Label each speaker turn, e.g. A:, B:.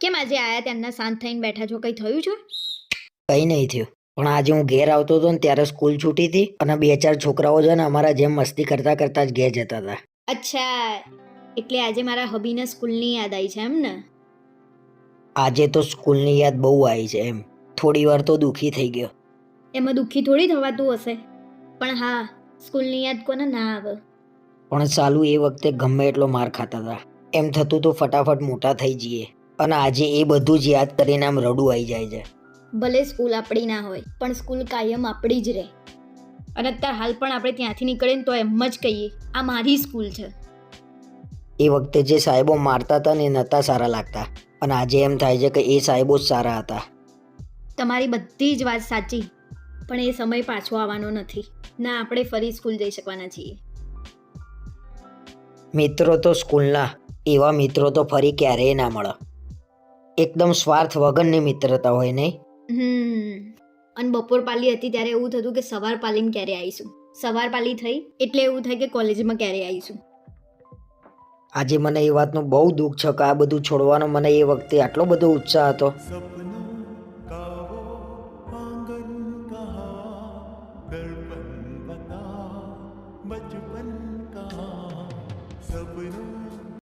A: કેમ આજે આયા તેમના શાંત થઈને બેઠા છો? કંઈ થયું છે?
B: કંઈ નહીં થયું. પણ આજે હું ઘેર આવતો હતો ને ત્યારે સ્કૂલ છૂટી હતી અને બે ચાર છોકરાઓ છે ને અમારા જેમ મસ્તી કરતા કરતા જ ઘેર જતા હતા.
A: અચ્છા. એટલે આજે મારા હબીને સ્કૂલની યાદ આવી છે એમ ને?
B: આજે તો સ્કૂલની યાદ બહુ આવી છે એમ. થોડી વાર તો દુઃખી થઈ ગયો.
A: એમાં દુઃખી થોડી થવાતું હશે. પણ હા સ્કૂલની યાદ કોને ના આવે.
B: પણ ચાલુ એ વખતે ગમે એટલો માર ખાતા હતા. એમ થતું તો ફટાફટ મોટા થઈ જઈએ. અને આજે એ બધું જ યાદ કરીને આમ રડું આવી જાય છે.
A: ભલે સ્કૂલ આપણી ના હોય પણ સ્કૂલ કાયમ આપણી જ રહે. અને અત્યારે હાલ પણ આપણે ત્યાંથી નીકળીએ ને તો એમ જ કહીએ આ મારી સ્કૂલ છે.
B: એ વખતે જે સાહેબો મારતા હતા ને એ નહોતા સારા લાગતા. અને આજે એમ થાય છે કે એ સાહેબો જ સારા હતા.
A: તમારી બધી જ વાત સાચી પણ એ સમય પાછો આવવાનો નથી. ના આપણે ફરી સ્કૂલ જઈ શકવાના છીએ.
B: મિત્રો તો સ્કૂલના એવા મિત્રો તો ફરી ક્યારેય ના મળે. એકદમ સ્વાર્થ વગરની મિત્રતા હોય નહીં?
A: હમ. અને બપોર પાલી હતી ત્યારે એવું થતું કે સવાર પાલીને ક્યારે આવીશું? સવાર પાલી થઈ એટલે એવું થાય કે કોલેજમાં ક્યારે આવીશું?
B: આજે મને એ વાતનું બહુ દુઃખ છે કે આ બધું છોડવાનો મને એ વખતે આટલો બધો ઉત્સાહ હતો.
C: સપનું